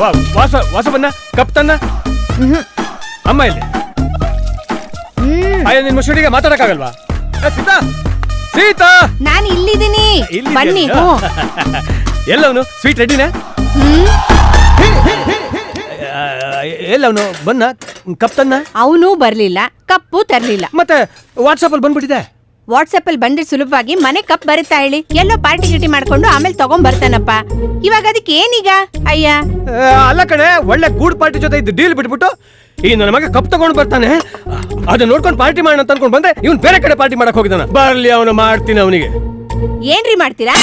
ವಾ- ವಾಸ ವಾಸವನ್ನ ಕಪ್ ತನ್ನ ಅಮ್ಮ ಇಲ್ಲಿ. ಅಯ್ಯ ನಿನ್ ಮುಸುಡಿಗೆ ಮಾತಾಡಕ್ಕಾಗಲ್ವಾ? ಏ, ಸೀತಾ ಸೀತಾ! ನಾನು ಇಲ್ಲಿದ್ದೀನಿ. ಇಲ್ಲಿ ಬನ್ನಿ. ಇದೆಯಾ? ಹ್ಞೂ ಎಲ್ಲವನು? ಸ್ವೀಟ್ ರೆಡಿನ ಎಲ್ಲವನು? ಬನ್ನ? ಕಪ್ತನ್ನ? ಅವನು ಬರ್ಲಿಲ್ಲ. ಕಪ್ಪು ತರ್ಲಿಲ್ಲ. ಮತ್ತೆ ವಾಟ್ಸಪ್ ಅಲ್ಲಿ ಬಂದ್ಬಿಟ್ಟಿದೆ. ವಾಟ್ಸಪ್ ಅಲ್ಲಿ ಬಂದ್ರೆ ಸುಲಭವಾಗಿ ಮನೆ ಕಪ್ ಬರುತ್ತಾ ಹೇಳಿ? ಎಲ್ಲೋ ಪಾರ್ಟಿ ಗಿಟಿ ಮಾಡ್ಕೊಂಡು ಆಮೇಲೆ ತಗೊಂಡ್ ಬರ್ತಾನಪ್ಪ ಇವಾಗ ಅದಕ್ಕೆ ಏನೀಗ? ಅಯ್ಯ. ಅಲ್ಲ ಕಣೆ ಒಳ್ಳೆ ಗೂಡ್ ಪಾರ್ಟಿ ಜೊತೆ ಇದ್ದು ಡೀಲ್ ಬಿಟ್ಬಿಟ್ಟು ಈ ನನ್ನ ಮಗ ಕಪ್ ತಗೊಂಡು ಬರ್ತಾನೆ. ಅದನ್ನ ನೋಡ್ಕೊಂಡು ಪಾರ್ಟಿ ಮಾಡೋಣ ಅಂತ ಅನ್ಕೊಂಡು ಬಂದ್ರೆ ಇವ್ನು ಬೇರೆ ಕಡೆ ಪಾರ್ಟಿ ಮಾಡಕ್ ಹೋಗಿದ್ದಾನ. ಬರ್ಲಿ ಅವನು ಮಾಡ್ತೀನಿ ಅವನಿಗೆ. ಏನ್ರಿ ಮಾಡ್ತೀರಾ?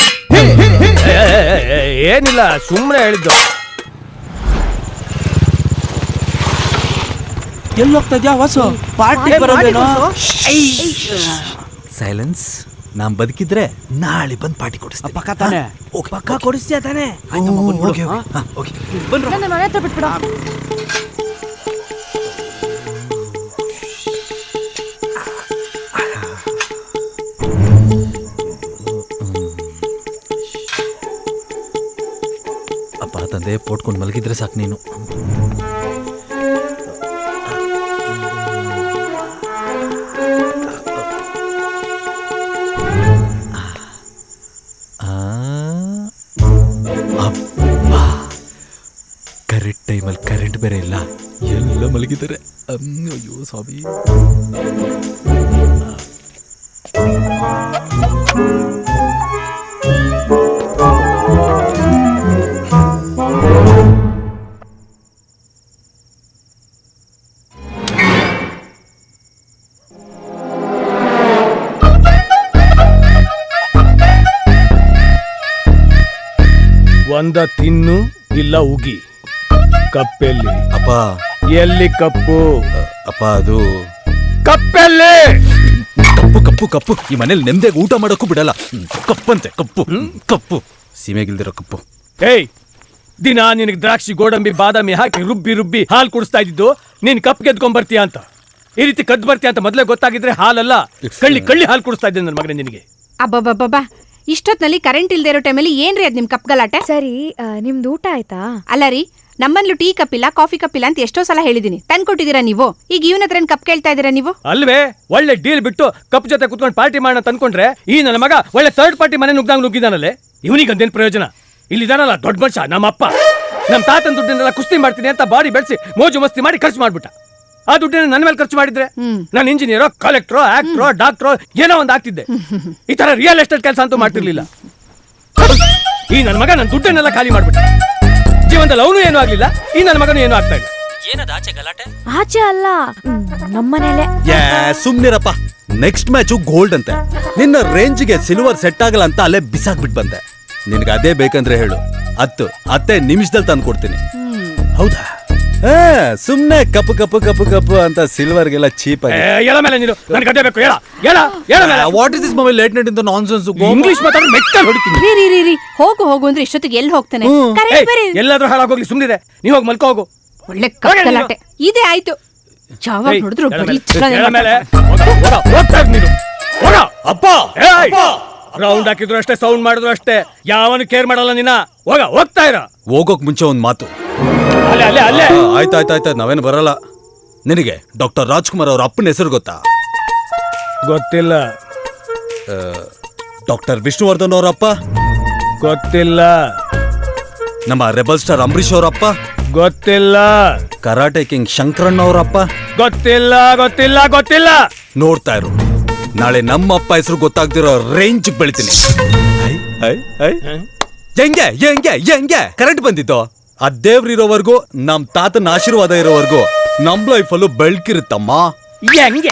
ಏನಿಲ್ಲ ಸುಮ್ಮನೆ ಹೇಳಿದ್ದು. ಎಲ್ಲೋಗ್ತಾ ಇದ್ಯಾ ವಾಸು? ಪಾರ್ಟಿ ಬರೋದೇನೋ? ಸೈಲೆನ್ಸ್ ನಾನ್ ಬದುಕಿದ್ರೆ ನಾಳೆ ಬಂದ್ ಪಾರ್ಟಿ ಕೊಡಿಸ್ತೀನಿ. ಪಕ್ಕ ತಾನೆ? ಪಕ್ಕ ಕೊಡಿಸ್ತೀಯ ತಾನೆ? ನನ್ನ ಮನೆ ಹತ್ರ ಬಿಟ್ಬಿಡ. ಅಪ್ಪ ತಂದೆ ಪೋಟ್ಕೊಂಡು ಮಲಗಿದ್ರೆ ಸಾಕು ನೀನು. ಮಲಗಿದ್ದಾರೆ. ಅಯ್ಯೋ ಸ್ವಾಮಿ. ಒಂದ ತಿನ್ನು ಇಲ್ಲ ಉಗಿ. ಕಪ್ಪೆಲ್ಲಿ? ಅಪ್ಪ. ಎಲ್ಲಿ ಕಪ್ಪು? ಅಪ್ಪ ಅದು ಕಪ್ಪೆಲ್ಲಿ! ಕಪ್ಪು ಕಪ್ಪು ಕಪ್ಪು. ಈ ಮನೇಲಿ ನೆಮ್ಮದಿಯಾಗಿ ಊಟ ಮಾಡೋಕ್ಕೂ ಬಿಡಲ್ಲ. ಹ್ಮ್, ಕಪ್ಪಂತೆ ಕಪ್ಪು ಹ್ಮ್, ಕಪ್ಪು. ಸೀಮೆಗಿಲ್ದಿರೋ ಕಪ್ಪು. ಏಯ್ ದಿನ ನಿನಗೆ ದ್ರಾಕ್ಷಿ ಗೋಡಂಬಿ ಬಾದಾಮಿ ಹಾಕಿ ರುಬ್ಬಿ ರುಬ್ಬಿ ಹಾಲು ಕುಡಿಸ್ತಾ ಇದ್ದಿದ್ದು ನೀನು ಕಪ್ ಗೆದ್ಕೊಂಡ್ ಬರ್ತೀಯ ಅಂತ. ಈ ರೀತಿ ಕದ್ ಬರ್ತೀಯ ಅಂತ ಮೊದಲೇ ಗೊತ್ತಾಗಿದ್ರೆ ಹಾಲಲ್ಲ. ಕಳ್ಳಿ ಕಳ್ಳಿ ಹಾಲು ಕುಡಿಸ್ತಾ ಇದ್ದೆ ನನ್ನ ಮಗನೇ ನಿನಗೆ. ಅಬ್ಬಬ್ಬಬ್ಬಾ ಇಷ್ಟೊತ್ತಿನಲ್ಲಿ ಕರೆಂಟ್ ಇಲ್ದೇ ಇರೋ ಟೈಮಲ್ಲಿ ಏನ್ರಿ ಅದು ನಿಮ್ ಕಪ್ ಗಲಾಟೆ ಸರಿ ಆ, ನಿಮ್ದು ಊಟ ಆಯ್ತಾ? ಅಲ್ಲ ರೀ ನಮ್ಮಲ್ಲೂ ಟೀ ಕಪ್ ಇಲ್ಲ ಕಾಫಿ ಕಪ್ ಇಲ್ಲ ಅಂತ ಎಷ್ಟೋ ಸಲ ಹೇಳಿದೀನಿ ತಂದ್ಕೊಟ್ಟಿದ್ದೀರಾ ನೀವು? ಈಗ ಇವನ ಹತ್ರ ಕಪ್ ಕೇಳ್ತಾ ಇದೀರಾ ನೀವು? ಅಲ್ವೇ ಒಳ್ಳೆ ಡೀಲ್ ಬಿಟ್ಟು ಕಪ್ ಜೊತೆ ಕುತ್ಕೊಂಡು ಪಾರ್ಟಿ ಮಾಡೋಣ ತಂದ್ಕೊಂಡ್ರೆ ಈ ನನ್ನ ಮಗ ಒಳ್ಳೆ ಥರ್ಡ್ ಪಾರ್ಟಿ ಮನೆ ನುಗ್ದಂಗ್ ನುಗ್ಗಿದಾನಲ್ಲೇ? ಇವನಿಗೆ ಅದೇನು ಪ್ರಯೋಜನ? ಇಲ್ಲಿದಾನಲ್ಲ ದೊಡ್ಡ ಮನುಷ್ಯ ನಮ್ಮ ಅಪ್ಪ ನಮ್ಮ ತಾತನ ದುಡ್ಡನ್ನೆಲ್ಲ ಕುಸ್ತಿ ಮಾಡ್ತೀನಿ ಅಂತ ಬಾಡಿ ಬೆಳೆಸಿ ಮೋಜು ಮಸ್ತಿ ಮಾಡಿ ಖರ್ಚು ಮಾಡ್ಬಿಟ್ಟ. ಆ ದುಡ್ಡನ್ನ ನನ್ನ ಮೇಲೆ ಖರ್ಚು ಮಾಡಿದ್ರೆ. ನಾನು ಇಂಜಿನಿಯರೋ ಕಲೆಕ್ಟ್ರೋ ಆಕ್ಟ್ರೋ ಡಾಕ್ಟ್ರೋ ಏನೋ ಒಂದು ಆಗ್ತಿದ್ದೆ. ಈ ತರ ರಿಯಲ್ ಎಸ್ಟೇಟ್ ಕೆಲಸ ಅಂತೂ ಮಾಡ್ತಿರ್ಲಿಲ್ಲ. ಈ ನನ್ನ ಮಗ ನನ್ನ ದುಡ್ಡನ್ನೆಲ್ಲ ಖಾಲಿ ಮಾಡ್ಬಿಟ್ಟ. ಜೀವನದಲ್ಲಿ ಅವನು ಏನು ಆಗ್ಲಿಲ್ಲ ಈ ನನ್ನ ಮಗನು ಏನು ಆಗ್ತಾ ಇಲ್ಲ. ಆಚೆ ಅಲ್ಲ ಹ್ಮ್, ನಮ್ಮನೇಲೆ ಯಾ ಸುಮ್ನಿರಪ್ಪ. ನೆಕ್ಸ್ಟ್ ಮ್ಯಾಚು ಗೋಲ್ಡ್ ಅಂತೆ ನಿನ್ನ ರೇಂಜ್ಗೆ ಸಿಲ್ವರ್ ಸೆಟ್ ಆಗಲ್ಲ ಅಂತ ಅಲ್ಲೇ ಬಿಸಾಕ್ಬಿಟ್ ಬಂದೆ. ನಿನ್ಗೆ ಅದೇ ಬೇಕಂದ್ರೆ ಹೇಳು. ಹತ್ತು ಹತ್ತೇ ನಿಮಿಷದಲ್ಲಿ ತಂದು ಕೊಡ್ತೀನಿ ಹೌದಾ? ಸುಮ್ನೆ ಕಪ್ಪು ಕಪ್ಪು ಕಪ್ಪು ಕಪ್ಪು ಅಂತ ಸಿಲ್ವರ್ಗೆಲ್ಲ ಚೀಪ್ ಏ, ಆಗಿ ಹೇಳ ಮೇಲೆ ನೀನು? ನನ್ ಗಡ್ಡೆ ಬೇಕು ಹೇಳ ಹೇಳ ಹೇಳ ಮೇಲೆ. What is this mobile late night ಇಂದ ನಾನ್ಸೆನ್ಸ್ ಇಂಗ್ಲಿಷ್ ಮಾತಾಡಿ ಮೆಟ್ಟಲ್ಲಿ ಹೊಡಿತೀನಿ ರೀ ರೀ ರೀ ರೀ. ಹೋಗು ಹೋಗು ಅಂದ್ರೆ ಇಷ್ಟೊತ್ತಿಗೆ ಎಲ್ಲಿ ಹೋಗ್ತಾನೆ? ಏಯ್, ಕರೆಂಟ್ ಬೇರೆ. ಎಲ್ಲಾದ್ರೂ ಹಾಳಾಗೋಗ್ಲಿ ಸುಮ್ನಿದೆ. ನೀ ಹೋಗಿ ಮಲ್ಕೋ ಹೋಗು. ಒಳ್ಳೆ ಹೋಗಿ ಇದೇ ಆಯ್ತು. ಯಾವಾಗ ಏಯ್, ನೋಡಿದ್ರು ಹೇಳ ಬರೀ ಮೇಲೆ, ಚಿತ್ರನೇ ಹೇಳ ಮೇಲೆ. ಹೋಗ, ಹೋಗ, ಹೋಗ್ತಾ ಇರು ನೀನು. ಹೋಗ. ಅಪ್ಪ ಏಯ್. ರೌಂಡ್ ಹಾಕಿದ್ರು ಅಷ್ಟೇ ಸೌಂಡ್ ಮಾಡಿದ್ರು ಅಷ್ಟೇ. ಯಾವನು ಕೇರ್ ಮಾಡಲ್ಲ ನಿನ್ನ ಹೋಗ ಹೋಗ್ತಾ ಇರ. ಹೋಗೋಕ್ ಮುಂಚೆ ಒಂದ್ ಮಾತು. ಅಲ್ಲೇ ಅಲ್ಲೇ ಅಲ್ಲೇ. ಆ, ಆಯ್ತು ಆಯ್ತು ಆಯ್ತು ನಾವೇನು ಬರಲ್ಲ. ನಿನಗೆ ಡಾಕ್ಟರ್ ರಾಜ್ಕುಮಾರ್ ಅವ್ರ ಅಪ್ಪನ ಹೆಸರು ಗೊತ್ತಾ? ಗೊತ್ತಿಲ್ಲ. ಡಾಕ್ಟರ್ ವಿಷ್ಣುವರ್ಧನ್ ಅವರಪ್ಪ ಅಪ್ಪ? ಗೊತ್ತಿಲ್ಲ. ನಮ್ಮ ರೆಬಲ್ ಸ್ಟಾರ್ ಅಂಬರೀಶ್ ಅವರಪ್ಪ ಅಪ್ಪ? ಗೊತ್ತಿಲ್ಲ. ಕರಾಟೆ ಕಿಂಗ್ ಶಂಕರಣ್ಣ ಅವರಪ್ಪ ಅಪ್ಪ? ಗೊತ್ತಿಲ್ಲ ಗೊತ್ತಿಲ್ಲ ಗೊತ್ತಿಲ್ಲ. ನೋಡ್ತಾ ಇರು. ನಾಳೆ ನಮ್ಮ ಅಪ್ಪ ಹೆಸರು ಗೊತ್ತಾಗ್ದಿರೋ ರೇಂಜ್ ಬೆಳಿತೀನಿ. ಹೆಂಗೆ ಹೆಂಗೆ ಹೆಂಗೆ? ಕರೆಕ್ಟ್ ಬಂದಿದ್ದು. ಆ ದೇವ್ರ ಇರೋವರೆಗೂ ನಮ್ ತಾತನ ಆಶೀರ್ವಾದ ಇರೋವರೆಗೂ ನಮ್ ಲೈಫಲ್ಲೂ ಬೆಳ್ಕಿರುತ್ತಮ್ಮ. ಹೆಂಗೆ ಹೆಂಗೆ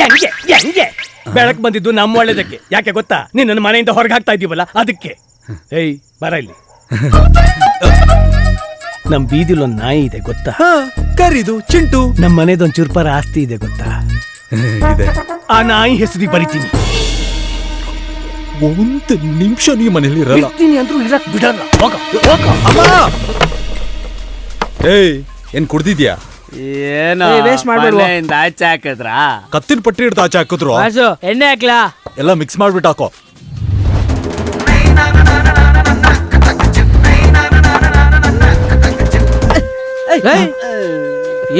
ಹೆಂಗೆ ಹೆಂಗೆ? ಬೆಳಕ್ ಬಂದಿದ್ದು ನಮ್ಮ ಒಳ್ಳೇದಕ್ಕೆ. ಯಾಕೆ ಗೊತ್ತಾ? ನೀನ್ ನನ್ನ ಮನೆಯಿಂದ ಹೊರಗೆ ಹಾಕ್ತಾ ಇದೀವಲ್ಲ ಅದಕ್ಕೆ. ಏಯ್ ಬರ ಇಲ್ಲಿ. ನಮ್ ಬೀದಿಲ್ ಒಂದ್ ನಾಯಿ ಇದೆ ಗೊತ್ತಾ? ಕರಿದು ಚಿಂಟು. ನಮ್ ಮನೇದೊಂದ್ ಚುರ್ಪರ ಆಸ್ತಿ ಇದೆ ಗೊತ್ತಾ? ಇದೆ. ಆ ನಾಯಿ ಹೆಸರಿ ಬರಿತೀನಿ. ಒಂದು ನಿಮಿಷ ನೀ ಮನೇಲಿ ಇರಲ್ಲ. ಇರ್ತೀನಿ ಅಂದ್ರೂ ಇರಕ್ ಬಿಡಲ್ಲ. ಹೋಗ ಹೋಗ ಅಮ್ಮ! ಏಯ್ ಏನ್ ಕುಡ್ದಿದ್ಯಾ? ಏನು ವೇಸ್ಟ್ ಮಾಡ್ಬೇಡ್ವ. ಮನೆಯಿಂದ ಆಚೆ ಹಾಕಿದ್ರಾ? ಕತ್ತಿನ ಪಟ್ಟಿ ಹಿಡ್ದು ಆಚೆ ಹಾಕಿದ್ರು. ವಾಸು ಎಣ್ಣೆ ಹಾಕ್ಲಾ? ಎಲ್ಲ ಮಿಕ್ಸ್ ಮಾಡ್ಬಿಟ್ಟು ಹಾಕೋ.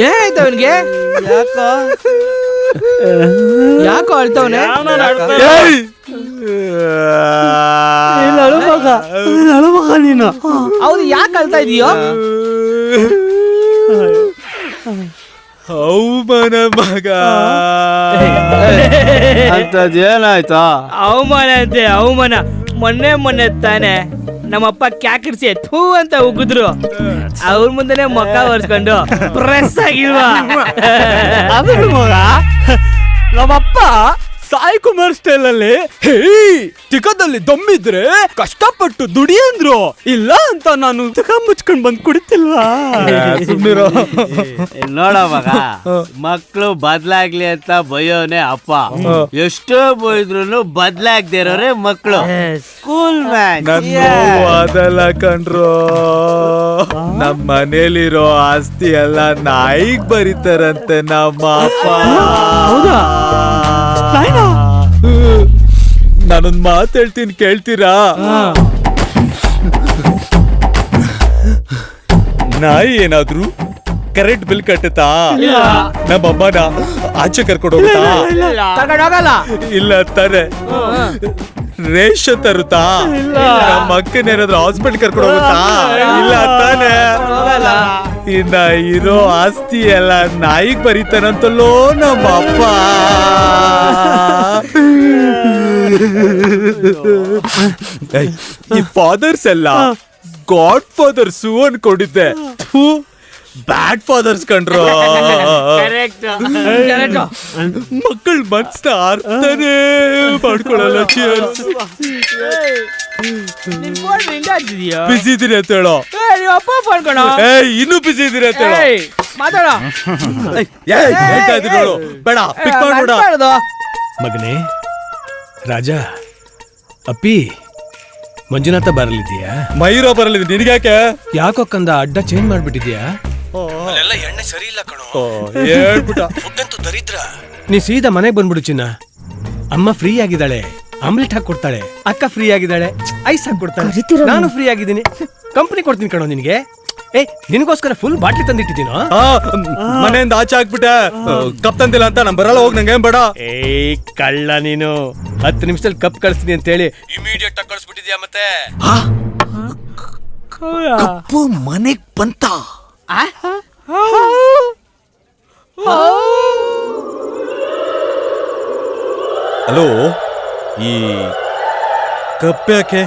ಏನಾಯ್ತು ಅವನಿಗೆ? ಯಾಕೋ? ಯಾಕೋ ಅಳ್ತವನೆ ನೀನು? ಹೌದು ಯಾಕೆ ಅಳ್ತಾ ಇದೀಯೋ? ಅವಮಾನ ಮಗ. ಅಂತದೇನಾಯ್ತಾ ಅವಮಾನ ಅಂತೆ ಅವಮಾನ. ಮೊನ್ನೆ ಮೊನ್ನೆ ತಾನೆ ನಮ್ಮಪ್ಪ ಕ್ಯಾಕಿಡ್ಸಿ ಥೂ ಅಂತ ಉಗಿದ್ರು ಅವ್ರ ಮುಂದೆನೆ ಮಗ ಒರ್ಸ್ಕೊಂಡು ಪ್ರೆಸ್ ಆಗಿಲ್ವಾ? ನಮ್ಮಪ್ಪ ಸಾಯಿ ಕುಮಾರ್ ಸ್ಟೈಲ್ ಅಲ್ಲಿ ಹೇ ತಿಕದಲ್ಲಿ ದಮ್ಮಿದ್ರೆ ಕಷ್ಟಪಟ್ಟು ದುಡಿ ಅಂದ್ರು ಇಲ್ಲ ಅಂತ ನಾನು ತಿಕ್ಕ ಮುಚ್ಕೊಂಡ್ ಬಂದ್ ಕುಡಿತಿಲ್ಲ ನೋಡ ಮಗ ಮಕ್ಳು ಬದ್ಲಾಗ್ಲಿ ಅಂತ ಬಯೋನೆ ಅಪ್ಪ. ಎಷ್ಟೋ ಬೈದ್ರು ಬದ್ಲಾಗ್ದೇ ಇರೋರೆ ಮಕ್ಳು. ಸ್ಕೂಲ್ ಅದೆಲ್ಲ ಕಂಡ್ರು ನಮ್ಮ ಮನೇಲಿರೋ ಆಸ್ತಿ ಎಲ್ಲ ನಾಯಿಗ್ ಬರೀತಾರಂತೆ ನಮ್ಮ ಅಪ್ಪ. ನಾನೊಂದ್ ಮಾತು ಹೇಳ್ತೀನಿ ಕೇಳ್ತೀರಾ? ನಾಯಿ ಏನಾದ್ರು ಕರೆಂಟ್ ಬಿಲ್ ಕಟ್ಟುತ್ತಾ? ನಮ್ಮ ಅಮ್ಮನ ಆಚೆ ಕರ್ಕೊಂಡು ಹೋಗುತ್ತಾ? ಇಲ್ಲ ತಾರೆ ರೇಷನ್ ತರುತ್ತಾ? ನಮ್ಮ ಅಕ್ಕನ ಏನಾದ್ರು ಹಾಸ್ಪಿಟಲ್ ಕರ್ಕೊಂಡು ಹೋಗುತ್ತಾ? ಇಲ್ಲ. ತಾನೆ. ಇನ್ನ ಇರೋ ಆಸ್ತಿ ಎಲ್ಲ ನಾಯಿಗ್ ಬರೀತಾನಂತಲ್ಲೋ ನಮ್ಮ ಅಪ್ಪ. ಈ ಫಾದರ್ಸ್ ಎಲ್ಲ ಗಾಡ್ ಫಾದರ್ಸು ಅನ್ಕೊಂಡಿದ್ದೆ ಬ್ಯಾಡ್ ಫಾದರ್ಸ್ ಕಂಡ್ರು. ಮಕ್ಕಳ ಮನ್ಸ್ನ ಅರ್ಥನೇ ಮಾಡ್ಕೊಳಲ್ಲ ಚಿಯರ್ಸ್ ಬಿಸಿ ಇದೀನಿ ಅಂತ ಹೇಳೋ. ಅಪ್ಪ ಫೋನ್ ಏ ಇನ್ನೂ ಬಿಸಿ ಇದೀರಿ ಅಂತ ಹೇಳೋ. ಮಾತಾಡ? ಏಯ್, ಹೇಳ್ತಾ ಇದ್ದೀನಿ ನೋಡು. ಬೇಡ ಪಿಕ್ ಮಾಡ್ಬೇಡ. ಮಗನೇ ರಾಜ ಅಪ್ಪಿ ಮಂಜುನಾಥ ಬರಲಿದ್ಯಾ ಮೈರೋ ಬರಲಿದೆ. ನಿನಗ್ಯಾಕೆ? ಯಾಕೋ ಕಂದ ಅಡ್ಡ ಚೇಂಜ್ ಮಾಡ್ಬಿಟ್ಟಿದ್ಯಾ? ಎಣ್ಣೆ ಸರಿ ಇಲ್ಲ ಕಣೋ. ಓ, ಹೇಳ್ಬಿಟ್ಟ. ಫುಡ್ಡಂತೂ ದರಿದ್ರ. ನೀ ಸೀದಾ ಮನೆಗೆ ಬಂದ್ಬಿಡು ಚಿನ್ನ. ಅಮ್ಮ ಫ್ರೀ ಆಗಿದ್ದಾಳೆ. ಆಮ್ಲೆಟ್ ಹಾಕಿ ಕೊಡ್ತಾಳೆ. ಅಕ್ಕ ಫ್ರೀ ಆಗಿದ್ದಾಳೆ. ಐಸ್ ಹಾಕೊಡ್ತಾಳೆ ಕರಿತಿರೋ ನಾನು ಫ್ರೀ ಆಗಿದ್ದೀನಿ. ಕಂಪನಿ ಕೊಡ್ತೀನಿ ಕಣೋ ನಿನಗೆ. ಏ ನಿನಗೋಸ್ಕರ ಫುಲ್ ಬಾಟ್ಲಿ ತಂದಿಟ್ಟಿದ್ದೀನೋ? ಆ, ಮನೆಯಿಂದ ಆಚೆ ಹಾಕ್ಬಿಟ್ಟೆ ಕಪ್ ತಂದಿಲ್ಲ ಅಂತ ನಾನು ಬರಲ್ಲ ಹೋಗ್ ನಂಗೆ ಏನ್ ಬೇಡ. ಏ ಕಳ್ಳ ನೀನು. ಹತ್ತು ನಿಮಿಷದಲ್ಲಿ ಕಪ್ ಕಳಿಸ್ತೀನಿ ಅಂತ ಹೇಳಿ ಇಮಿಡಿಯೇಟ್ ಆಗಿ ಕಳಿಸ್ಬಿಟ್ಟಿದ್ಯಾ ಮತ್ತೆ? ಕಪ್ಪು ಮನೆಗ್ ಬಂತ. ಹಲೋ? ಈ ಕಪ್ಪೆ ಯಾಕೆ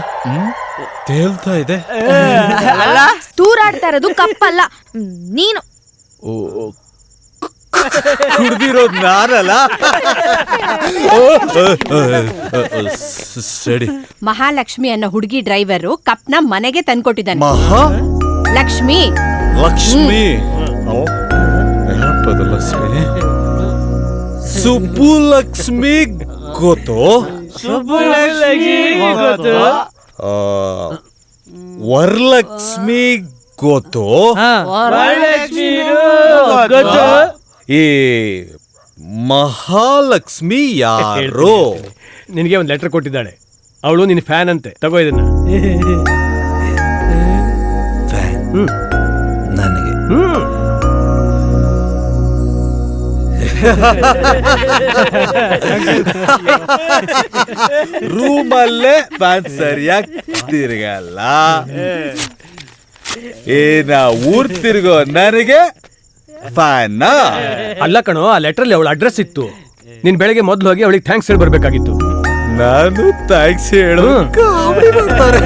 ತೇಲ್ತಾ ಇದೆ? ತೂರಾಡ್ತಾ ಇರೋದು ಕಪ್ಪಲ್ಲ. ಅಲ್ಲ ನೀನು ಕುಡ್ದಿರೋದ್ ನಾನಲ್ಲ? ಸರಿ. ಮಹಾಲಕ್ಷ್ಮಿ ಅನ್ನೋ ಹುಡುಗಿ ಡ್ರೈವರು ಕಪ್ನ ಮನೆಗೆ ತಂದ್ಕೊಟ್ಟಿದ್ದಾನೆ. ಮಹಾ? ಲಕ್ಷ್ಮಿ. ಲಕ್ಷ್ಮಿ? ಏನಪ್ಪದ ಲಕ್ಷ್ಮಿ? ಸುಬ್ಬುಲಕ್ಷ್ಮಿ ಗೊತ್ತು? ಆ, ವರಲಕ್ಷ್ಮಿ ಗೊತ್ತು? ಈ ಮಹಾಲಕ್ಷ್ಮಿ ಯಾರು? ನಿನಗೆ ಒಂದು ಲೆಟರ್ ಕೊಟ್ಟಿದ್ದಾಳೆ. ಅವಳು ನಿನ್ನ ಫ್ಯಾನ್ ಅಂತೆ. ತಗೋ ಇದನ್ನ. ಹ್ಮ್. ನನಗೆ? ಹ್ಮ್. ರೂಮಲ್ಲೇ ಫ್ಯಾನ್ ಸರಿಯಾಗಿ ತಿರ್ಗಲ್ಲ. ಏನ ಊರ್ ತಿರುಗೋ ನನಗೆ ಫ್ಯಾನ್ ಅಲ್ಲ ಕಣೋ ಆ ಲೆಟ್ರಲ್ಲಿ ಅವಳ ಅಡ್ರೆಸ್ ಇತ್ತು. ನಿನ್ ಬೆಳಗ್ಗೆ ಮೊದ್ಲು ಹೋಗಿ ಅವಳಿಗೆ ಥ್ಯಾಂಕ್ಸ್ ಹೇಳಿ ಬರ್ಬೇಕಾಗಿತ್ತು. ನಾನು ಥ್ಯಾಂಕ್ಸ್ ಹೇಳು ಹ್ಮ್. ಕಾಮಿಡಿ ಮಾಡ್ತಾರೆ.